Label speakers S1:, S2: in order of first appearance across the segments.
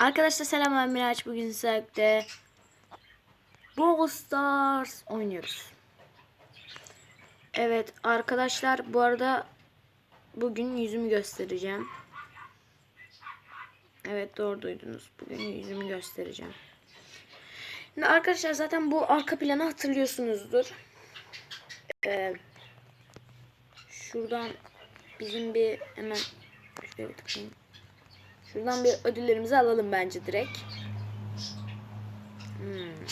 S1: Arkadaşlar selam ben Miraç. Bugün sizlerle Brawl Stars oynuyoruz. Evet arkadaşlar bu arada bugün yüzümü göstereceğim. Evet doğru duydunuz. Bugün yüzümü göstereceğim. Şimdi arkadaşlar zaten bu arka planı hatırlıyorsunuzdur. Ee, şuradan bizim bir hemen bir tıklayayım. Şuradan bir ödüllerimizi alalım bence direkt. Hmm.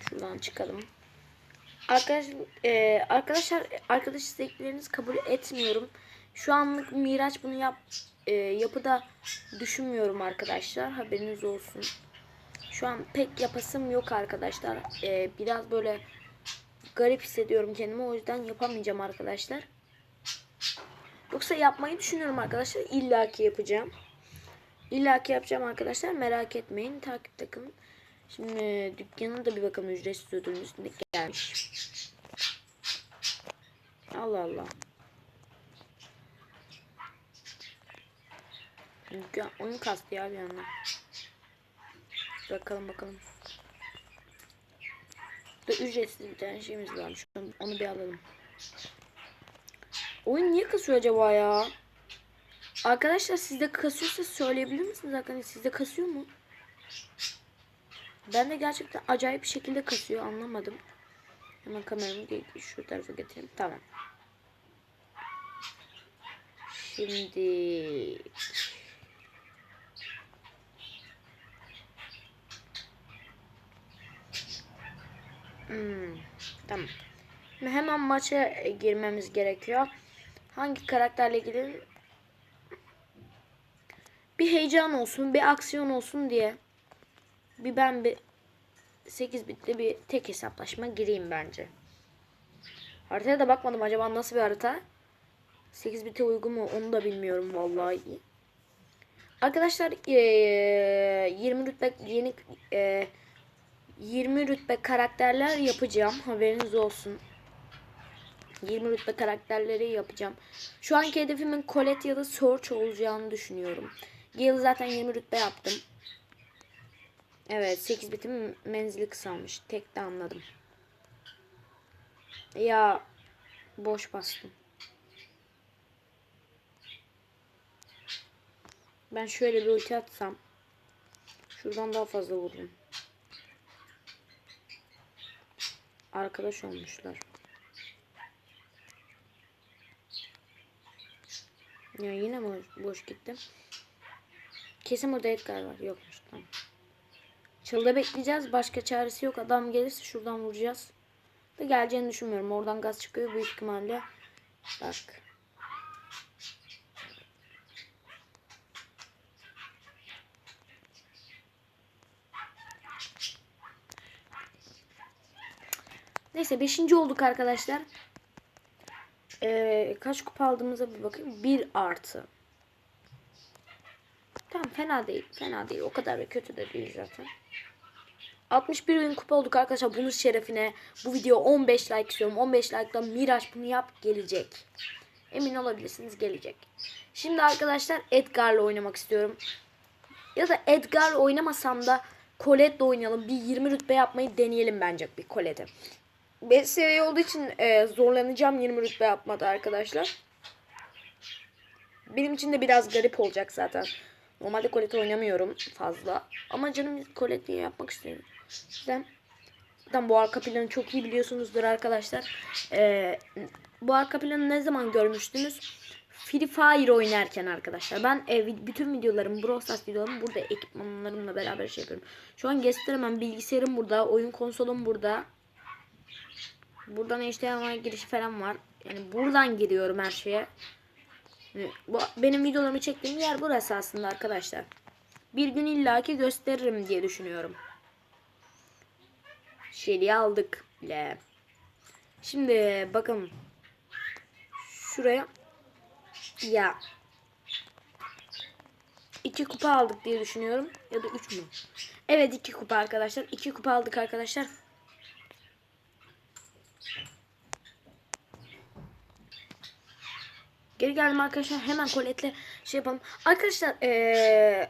S1: Şuradan çıkalım. Arkadaş, e, arkadaşlar arkadaş isteklerinizi kabul etmiyorum. Şu anlık Miraç bunu yap e, yapıda düşünmüyorum arkadaşlar. Haberiniz olsun. Şu an pek yapasım yok arkadaşlar. E, biraz böyle garip hissediyorum kendimi. O yüzden yapamayacağım arkadaşlar. Yoksa yapmayı düşünüyorum arkadaşlar. İlla ki yapacağım. İlla ki yapacağım arkadaşlar. Merak etmeyin. Takipte kalın. Şimdi dükkanın da bir bakalım ücretsiz ödülün üstünde gelmiş. Allah Allah. Dükkan oyun kastı ya bir anda. Bakalım bakalım. Da ücretsiz bir tane şeyimiz varmış. Onu bir alalım. Oyun niye kasıyor acaba ya? Arkadaşlar sizde kasıyorsa söyleyebilir misiniz? Arkadaşlar sizde kasıyor mu? Ben de gerçekten acayip bir şekilde kasıyor anlamadım. Hemen kameramı şu tarafa getireyim. Tamam. Şimdi Hmm, tamam. Hemen maça girmemiz gerekiyor. Hangi karakterle gidelim? Bir heyecan olsun, bir aksiyon olsun diye bir ben bir 8 bitli bir tek hesaplaşma gireyim bence. Haritaya da bakmadım acaba nasıl bir harita? 8 bite uygun mu onu da bilmiyorum vallahi. Arkadaşlar eee, 20 rütbe yeni eee, 20 rütbe karakterler yapacağım. Haberiniz olsun. 20 rütbe karakterleri yapacağım. Şu anki hedefimin Colette ya da Search olacağını düşünüyorum. Gale zaten 20 rütbe yaptım. Evet 8 bitim menzili kısalmış. Tek de anladım. Ya boş bastım. Ben şöyle bir ulti atsam. Şuradan daha fazla vururum. Arkadaş olmuşlar. Ya yine mi boş gittim? Kesin burada Edgar var. Yokmuş tamam. Çılda bekleyeceğiz. Başka çaresi yok. Adam gelirse şuradan vuracağız. Da geleceğini düşünmüyorum. Oradan gaz çıkıyor büyük ihtimalle. Bak. Neyse 5. olduk arkadaşlar. Ee, kaç kupa aldığımıza bir bakayım. 1 artı. Tamam fena değil. Fena değil. O kadar da kötü de değil zaten. 61 bin kupa olduk arkadaşlar. Bunun şerefine bu video 15 like istiyorum. 15 like'dan Miraç bunu yap gelecek. Emin olabilirsiniz gelecek. Şimdi arkadaşlar Edgar'la oynamak istiyorum. Ya da Edgar'la oynamasam da Colette'le oynayalım. Bir 20 rütbe yapmayı deneyelim bence bir Colette'e. 5 seviye olduğu için e, zorlanacağım 20 rütbe yapmada arkadaşlar. Benim için de biraz garip olacak zaten. Normalde Colette oynamıyorum fazla. Ama canım Colette diye yapmak istiyorum. Zaten, zaten bu arka planı çok iyi biliyorsunuzdur arkadaşlar. Ee, bu arka planı ne zaman görmüştünüz? Free Fire oynarken arkadaşlar. Ben e, bütün videolarım, Brawl Stars videolarımı burada ekipmanlarımla beraber şey yapıyorum. Şu an gösteremem. Bilgisayarım burada. Oyun konsolum burada. Buradan HDMI girişi falan var. Yani buradan giriyorum her şeye. Bu, benim videolarımı çektiğim yer burası aslında arkadaşlar. Bir gün illaki gösteririm diye düşünüyorum. Şeliği aldık bile. Şimdi bakın. Şuraya. Ya. iki kupa aldık diye düşünüyorum. Ya da üç mü? Evet iki kupa arkadaşlar. iki kupa aldık arkadaşlar. Geri geldim arkadaşlar. Hemen Colette'le şey yapalım. Arkadaşlar ee,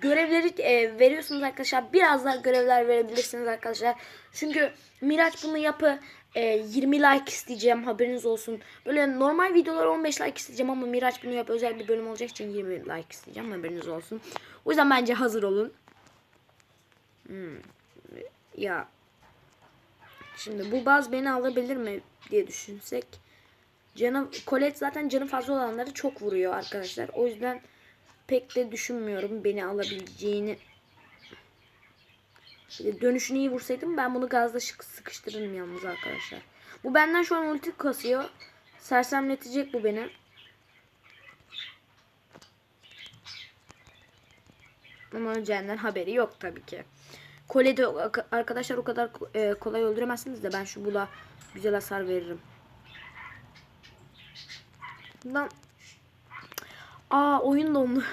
S1: görevleri e, veriyorsunuz arkadaşlar. Biraz daha görevler verebilirsiniz arkadaşlar. Çünkü Miraç bunu yapı e, 20 like isteyeceğim haberiniz olsun. Böyle normal videolar 15 like isteyeceğim ama Miraç bunu yap özel bir bölüm olacak için 20 like isteyeceğim haberiniz olsun. O yüzden bence hazır olun. Hmm. Ya şimdi bu baz beni alabilir mi diye düşünsek. Canı Colette zaten canı fazla olanları çok vuruyor arkadaşlar. O yüzden pek de düşünmüyorum beni alabileceğini. Dönüşünü iyi vursaydım ben bunu gazla sıkıştırırım yalnız arkadaşlar. Bu benden şu an ulti kasıyor. Sersemletecek bu beni. Ama öleceğinden haberi yok tabii ki. Kole'de arkadaşlar o kadar e, kolay öldüremezsiniz de ben şu bula güzel hasar veririm. Lan Aa oyun dondu.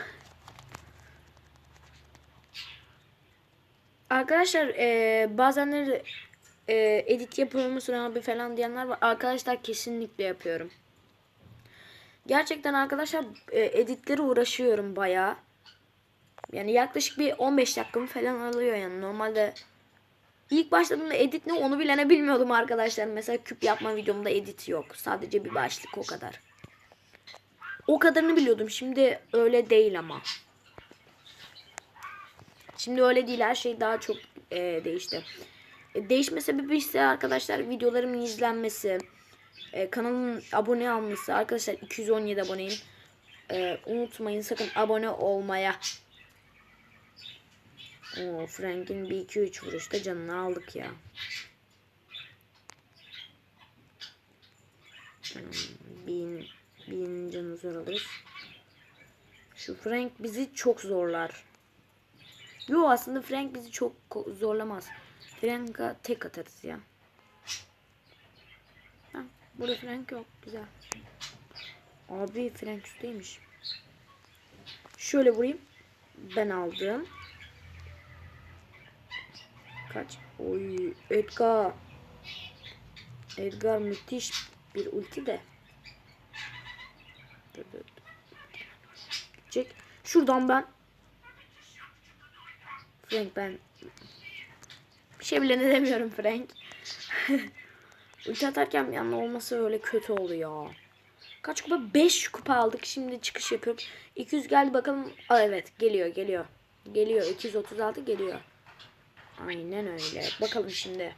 S1: Arkadaşlar e, bazenleri e, edit yapıyor musun abi falan diyenler var. Arkadaşlar kesinlikle yapıyorum. Gerçekten arkadaşlar e, editleri uğraşıyorum bayağı. Yani yaklaşık bir 15 dakikamı falan alıyor yani. Normalde ilk başladığımda edit ne onu bile ne bilmiyordum arkadaşlar. Mesela küp yapma videomda edit yok. Sadece bir başlık o kadar. O kadarını biliyordum. Şimdi öyle değil ama. Şimdi öyle değil. Her şey daha çok e, değişti. E, değişme sebebi ise arkadaşlar videolarımın izlenmesi. E, kanalın abone alması. Arkadaşlar 217 aboneyim. E, unutmayın sakın abone olmaya. Oo, Frank'in bir 2-3 vuruşta canını aldık ya. Hmm, bin, bin canı zor alırız. Şu Frank bizi çok zorlar. Yo aslında Frank bizi çok zorlamaz. Frank'a tek atarız ya. Ha, burada Frank yok. Güzel. Abi Frank üstteymiş. Şöyle vurayım. Ben aldım. Kaç? Oy Edgar. Edgar müthiş bir ulti de. Çek. Şuradan ben. Frank ben. Bir şey bile ne demiyorum Frank. ulti atarken bir anda olması öyle kötü oluyor. Kaç kupa? 5 kupa aldık. Şimdi çıkış yapıyorum. 200 geldi bakalım. Aa, evet geliyor geliyor. Geliyor. 236 geliyor. Aynen öyle. Bakalım şimdi.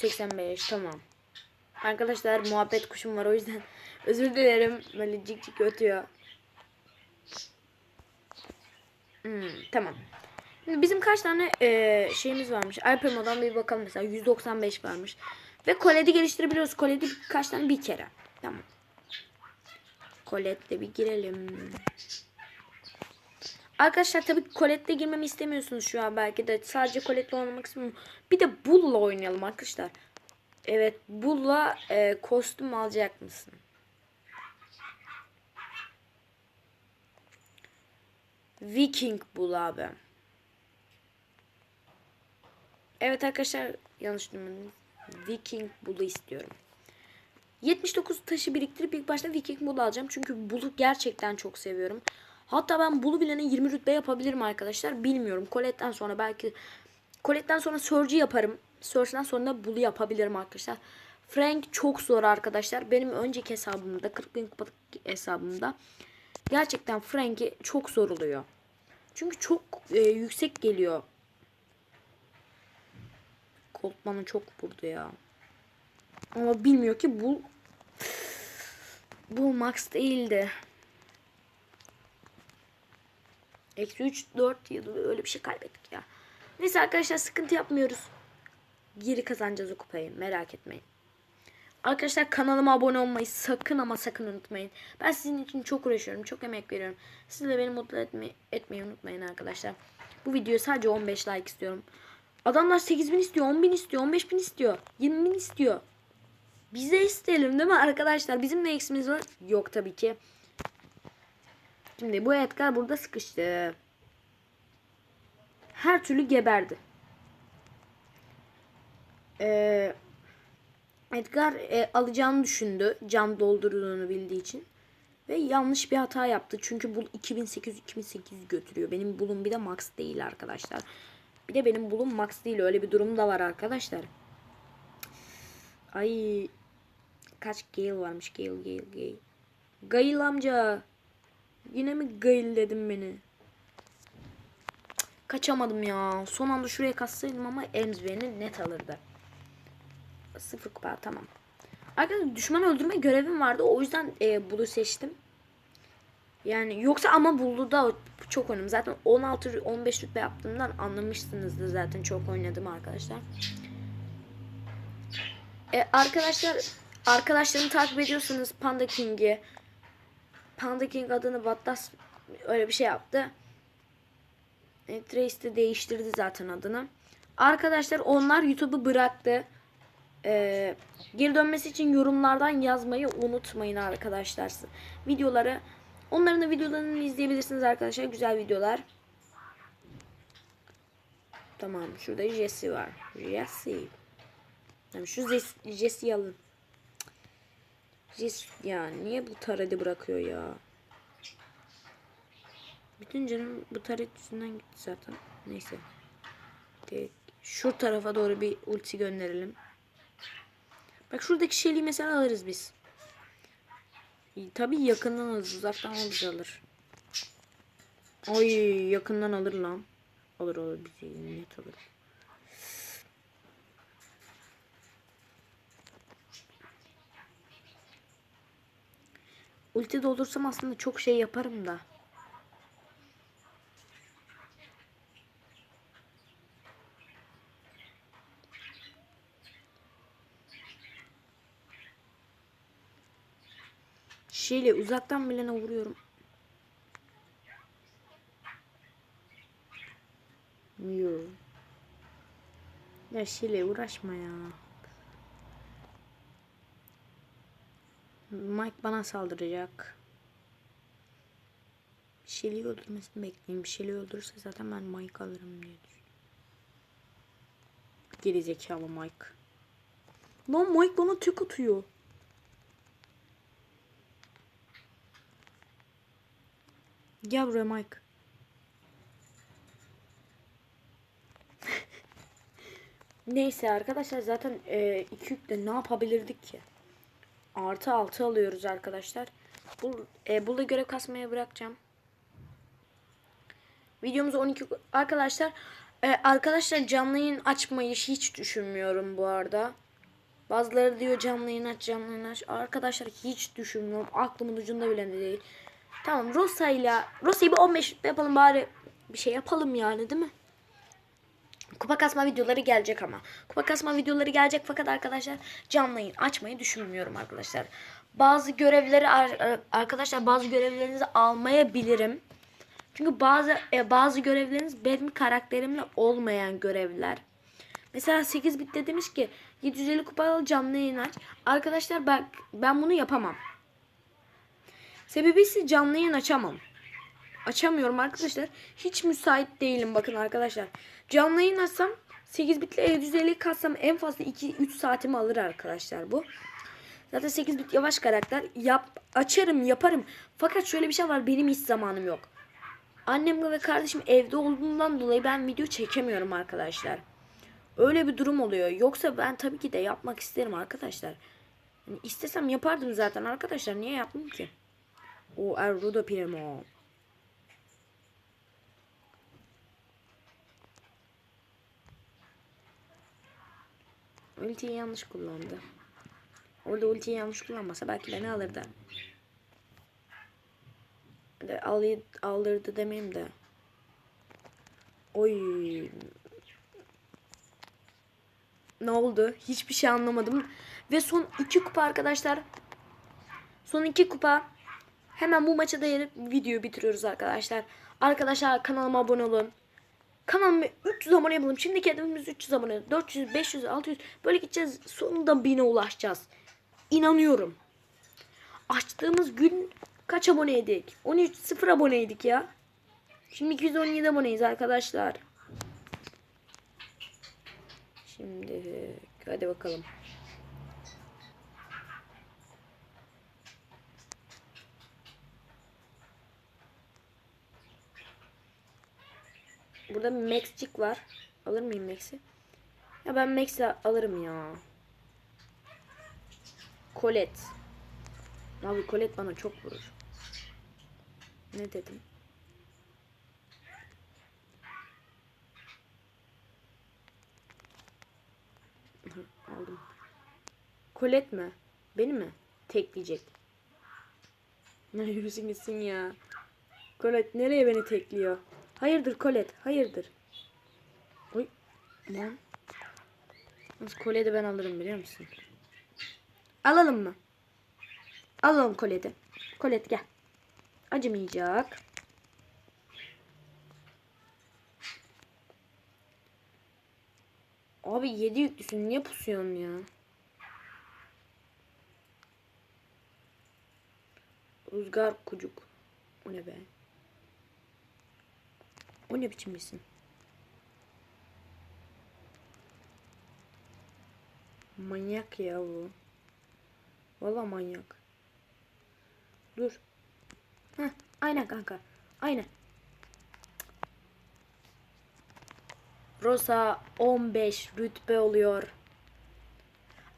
S1: 85 tamam. Arkadaşlar muhabbet kuşum var o yüzden özür dilerim. Böyle cik cik ötüyor. Hmm, tamam. Şimdi bizim kaç tane e, şeyimiz varmış. Alpemo'dan bir bakalım mesela 195 varmış. Ve koledi geliştirebiliyoruz. Koledi kaç tane bir kere. Tamam. Colette'le bir girelim. Arkadaşlar tabii Colette'le girmemi istemiyorsunuz şu an belki de. Sadece Colette'le oynamak istemiyorum. Bir de Bull'la oynayalım arkadaşlar. Evet Bull'la e, kostüm alacak mısın? Viking Bull abi. Evet arkadaşlar yanlış duymadınız. Viking Bull'u istiyorum. 79 taşı biriktirip ilk başta Viking Bull alacağım. Çünkü Bull'u gerçekten çok seviyorum. Hatta ben Bull'u bilene 20 rütbe yapabilirim arkadaşlar. Bilmiyorum. Colette'den sonra belki Colette'den sonra Surge'ü yaparım. Surge'den sonra da Bull'u yapabilirim arkadaşlar. Frank çok zor arkadaşlar. Benim önceki hesabımda 40 bin kupalık hesabımda gerçekten Frank'i çok zor oluyor. Çünkü çok e, yüksek geliyor. Colt bana çok vurdu ya. Ama bilmiyor ki bu bu max değildi. Eksi 3, 4 yıl öyle bir şey kaybettik ya. Neyse arkadaşlar sıkıntı yapmıyoruz. Geri kazanacağız o kupayı merak etmeyin. Arkadaşlar kanalıma abone olmayı sakın ama sakın unutmayın. Ben sizin için çok uğraşıyorum. Çok emek veriyorum. Siz de beni mutlu etme, etmeyi unutmayın arkadaşlar. Bu videoya sadece 15 like istiyorum. Adamlar 8000 istiyor, 10.000 istiyor, 15.000 istiyor, 20.000 istiyor. Biz de isteyelim değil mi arkadaşlar? Bizim ne eksimiz var? Yok tabii ki. Şimdi bu Edgar burada sıkıştı. Her türlü geberdi. Ee, Edgar e, alacağını düşündü. Can doldurduğunu bildiği için. Ve yanlış bir hata yaptı. Çünkü bu 2800-2800 götürüyor. Benim bulum bir de max değil arkadaşlar. Bir de benim bulum max değil. Öyle bir durum da var arkadaşlar. Ay kaç Gale varmış. Gale Gale Gale. Gale amca. Yine mi Gale dedim beni? Kaçamadım ya. Son anda şuraya kassaydım ama Ems beni net alırdı. Sıfır kupa tamam. Arkadaşlar düşman öldürme görevim vardı. O yüzden e, Bulu seçtim. Yani yoksa ama Bulu'da çok oynadım. Zaten 16-15 rütbe yaptığımdan anlamışsınızdır zaten çok oynadım arkadaşlar. E, arkadaşlar arkadaşlarımı takip ediyorsanız Panda King'i Panda King adını Battas öyle bir şey yaptı. E, Trace de değiştirdi zaten adını. Arkadaşlar onlar YouTube'u bıraktı. Ee, geri dönmesi için yorumlardan yazmayı unutmayın arkadaşlar. Videoları onların da videolarını izleyebilirsiniz arkadaşlar. Güzel videolar. Tamam. Şurada Jesse var. Jesse. Tamam, şu Jess- Jesse'yi alın. Jesse ya niye bu taredi bırakıyor ya? Bütün canım bu taret yüzünden gitti zaten. Neyse. Tek- Şu tarafa doğru bir ulti gönderelim. Bak şuradaki şeyliği mesela alırız biz. Tabii yakından alırız. Uzaktan alırız alır. Oy yakından alır lan. Alır alır bizi net alır. Ulti doldursam aslında çok şey yaparım da. Şeyle uzaktan bilene vuruyorum. Yo. Ya şeyle uğraşma ya. Mike bana saldıracak. Shelly'i öldürmesini bekleyeyim. Shelly öldürürse zaten ben Mike alırım diye düşünüyorum. Geri zekalı Mike. Lan Mike bana tek atıyor. Gel buraya Mike. Neyse arkadaşlar zaten e, iki yükle ne yapabilirdik ki? Artı altı alıyoruz arkadaşlar. Bu, e, burada görev kasmaya bırakacağım. Videomuzu 12 arkadaşlar e, arkadaşlar canlı yayın açmayı hiç düşünmüyorum bu arada. Bazıları diyor canlı yayın aç canlı yayın aç. Arkadaşlar hiç düşünmüyorum. Aklımın ucunda bile değil. Tamam Rosa ile Rosa'yı bir 15 yapalım bari. Bir şey yapalım yani değil mi? Kupa kasma videoları gelecek ama. Kupa kasma videoları gelecek fakat arkadaşlar canlı açmayı düşünmüyorum arkadaşlar. Bazı görevleri ar- arkadaşlar bazı görevlerinizi almayabilirim. Çünkü bazı e, bazı görevleriniz benim karakterimle olmayan görevler. Mesela 8 bitte demiş ki 750 kupalı canlı yayın aç. Arkadaşlar bak ben bunu yapamam. Sebebi ise canlı yayın açamam. Açamıyorum arkadaşlar. Hiç müsait değilim bakın arkadaşlar. Canlı yayın açsam 8 bitle 750 katsam en fazla 2-3 saatimi alır arkadaşlar bu. Zaten 8 bit yavaş karakter. Yap, açarım yaparım. Fakat şöyle bir şey var benim hiç zamanım yok. Annem ve kardeşim evde olduğundan dolayı ben video çekemiyorum arkadaşlar. Öyle bir durum oluyor. Yoksa ben tabii ki de yapmak isterim arkadaşlar. Yani istesem yapardım zaten arkadaşlar. Niye yapmayayım ki? O Errudo Primo. Ultiyi yanlış kullandı. Orada ultiyi yanlış kullanmasa belki beni alırdı. De, alı, aldırdı demeyeyim de. Oy. Ne oldu? Hiçbir şey anlamadım. Ve son iki kupa arkadaşlar. Son iki kupa. Hemen bu maça da yenip videoyu bitiriyoruz arkadaşlar. Arkadaşlar kanalıma abone olun. Kanalıma 300 abone yapalım. Şimdiki hedefimiz 300 abone. 400, 500, 600 böyle gideceğiz. Sonunda 1000'e ulaşacağız. İnanıyorum. Açtığımız gün kaç aboneydik? 13 0 aboneydik ya. Şimdi 217 aboneyiz arkadaşlar. Şimdi hadi bakalım. Burada Max'cik var. Alır mıyım Max'i? Ya ben Max'i alırım ya. Colette. Abi Colette bana çok vurur. Ne dedim? Aldım. Colette mi? Beni mi? Tekleyecek. Ne yürüsün gitsin ya. Colette nereye beni tekliyor? Hayırdır Colette? Hayırdır? Oy. Lan. Colette'i ben alırım biliyor musun? Alalım mı? Alalım Colette'i. Colette gel. Acımayacak. Abi 7 yüklüsün niye pusuyorsun ya? Rüzgar kucuk. O ne be? O ne biçim isim? Manyak ya bu. Valla manyak. Dur. Heh, aynen kanka. Aynen. Rosa 15 rütbe oluyor.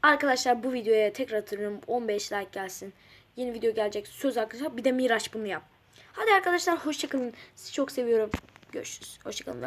S1: Arkadaşlar bu videoya tekrar hatırlıyorum 15 like gelsin. Yeni video gelecek söz arkadaşlar. Bir de Miraç bunu yap. Hadi arkadaşlar hoşçakalın. Sizi çok seviyorum. Görüşürüz. Hoşçakalın.